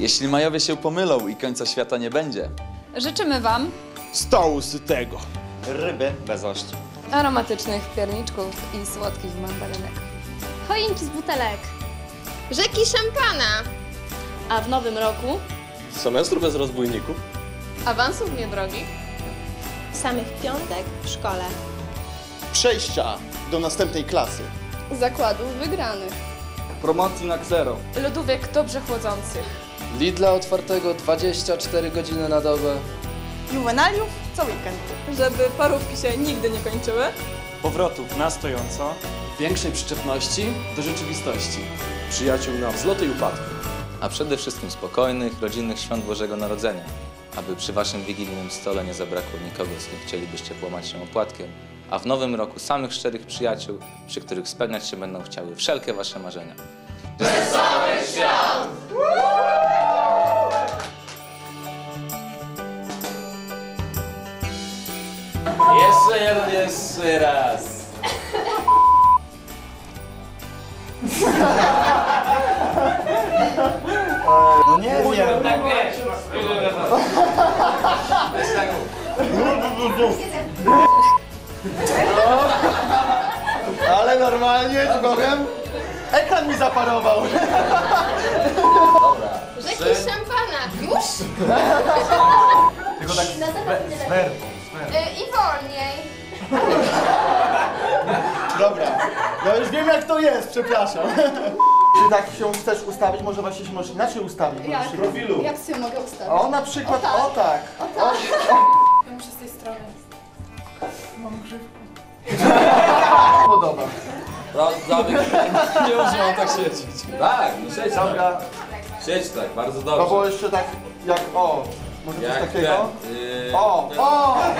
Jeśli Majowie się pomylą i końca świata nie będzie, Życzymy Wam Stołu sytego. Ryby bez ości. aromatycznych pierniczków i słodkich mandarinek. Choinki z butelek. Rzeki szampana. A w nowym roku Semestru bez rozbójników. Awansów niedrogich. samych piątek w szkole. Przejścia do następnej klasy. Zakładów wygranych. Promocji na Xero. Lodówek dobrze chłodzących. Lidla otwartego 24 godziny na dobę. Juwenaliów co weekend. Żeby parówki się nigdy nie kończyły. Powrotów na stojąco. Większej przyczepności do rzeczywistości. Przyjaciół na wzloty i upadki. a przede wszystkim spokojnych, rodzinnych świąt Bożego Narodzenia, aby przy waszym wigilijnym stole nie zabrakło nikogo, z kim chcielibyście połamać się opłatkiem, a w nowym roku samych szczerych przyjaciół, przy których spełniać się będą chciały wszelkie wasze marzenia. Jeszcze raz. No nie wiem. Tak wiesz. Ale normalnie, ci powiem, ekran mi zaparował. Rzeki szampana. Już? Tylko tak z, z werwą. Y, I wolniej. Dobra, ja już wiem jak to jest, przepraszam. Czy tak się chcesz ustawić? Może właśnie się możesz inaczej ustawić. Jak? w profilu. Jak sobie mogę ustawić? O, na przykład, o tak. O tak. Ja muszę z tej strony. Podoba. Dawid, nie używam tak siedzieć. Tak, no siedź tak. Dobra, Siedź tak, bardzo to było dobrze. jeszcze tak jak, o, może coś Jak takiego? ten, yy, O, o! No i